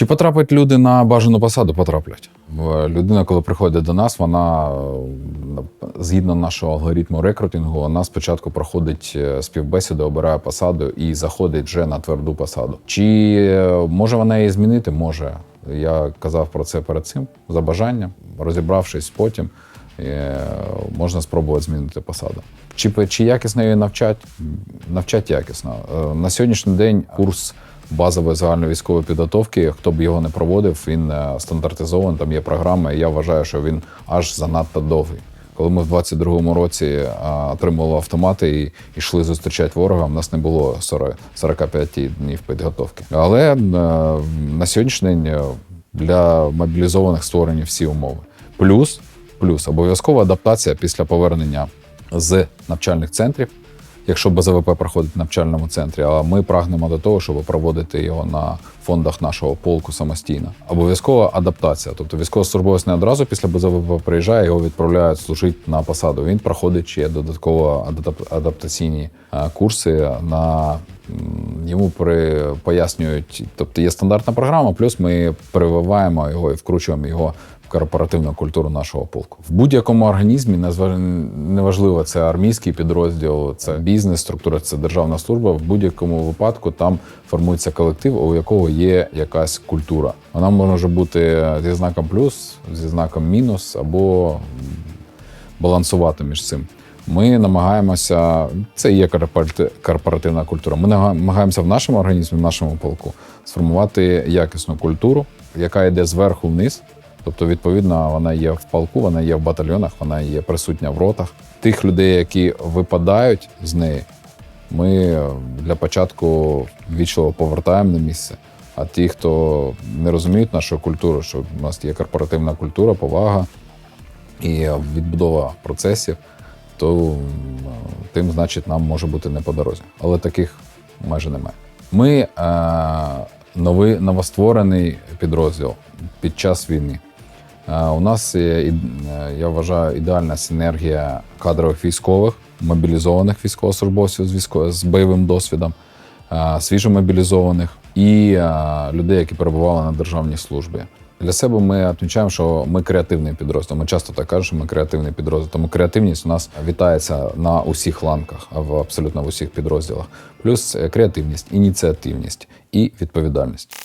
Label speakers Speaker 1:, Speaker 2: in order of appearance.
Speaker 1: Чи потрапить люди на бажану посаду? Потраплять. Людина, коли приходить до нас, вона е, згідно нашого алгоритму рекрутингу, вона спочатку проходить е, співбесіду, обирає посаду і заходить вже на тверду посаду. Чи е, може вона її змінити? Може. Я казав про це перед цим за бажанням, розібравшись потім. Можна спробувати змінити посаду. Чи, чи якісно її навчать? Навчать якісно. На сьогоднішній день курс базової загальновійськової підготовки, хто б його не проводив, він е, стандартизований, там є програма, і я вважаю, що він аж занадто довгий. Коли ми в 22-му році а, отримували автомати і йшли зустрічати ворога, в нас не було 40, 45 днів підготовки. Але е, на сьогоднішній день е, для мобілізованих створені всі умови. Плюс, плюс обов'язкова адаптація після повернення з навчальних центрів якщо БЗВП проходить в навчальному центрі, а ми прагнемо до того, щоб проводити його на фондах нашого полку самостійно. Обов'язкова адаптація. Тобто військовослужбовець не одразу після БЗВП приїжджає, його відправляють служити на посаду. Він проходить ще додатково адап- адаптаційні е, курси на йому при пояснюють, тобто є стандартна програма, плюс ми прививаємо його і вкручуємо його в корпоративну культуру нашого полку. В будь-якому організмі неважливо, це армійський підрозділ, це бізнес, структура, це державна служба. В будь-якому випадку там формується колектив, у якого є якась культура. Вона може бути зі знаком плюс, зі знаком мінус або балансувати між цим. Ми намагаємося, це є корпоративна культура. Ми намагаємося в нашому організмі, в нашому полку сформувати якісну культуру, яка йде зверху вниз. Тобто, відповідно, вона є в полку, вона є в батальйонах, вона є присутня в ротах. Тих людей, які випадають з неї, ми для початку вічливо повертаємо на місце. А ті, хто не розуміють нашу культуру, що в нас є корпоративна культура, повага і відбудова процесів, то тим, значить, нам може бути не по дорозі. Але таких майже немає. Ми е, новий, новостворений підрозділ під час війни. Е, У нас є, е, я вважаю, ідеальна синергія кадрових військових, мобілізованих військовослужбовців з, військо... з бойовим досвідом, свіжомобілізованих і е, людей, які перебували на державній службі. Для себе ми відмічаємо, що ми креативний підрозділ. Ми часто так кажемо, що ми креативний підрозділ. Тому креативність у нас вітається на усіх ланках, в абсолютно в усіх підрозділах. Плюс е, креативність, ініціативність і відповідальність.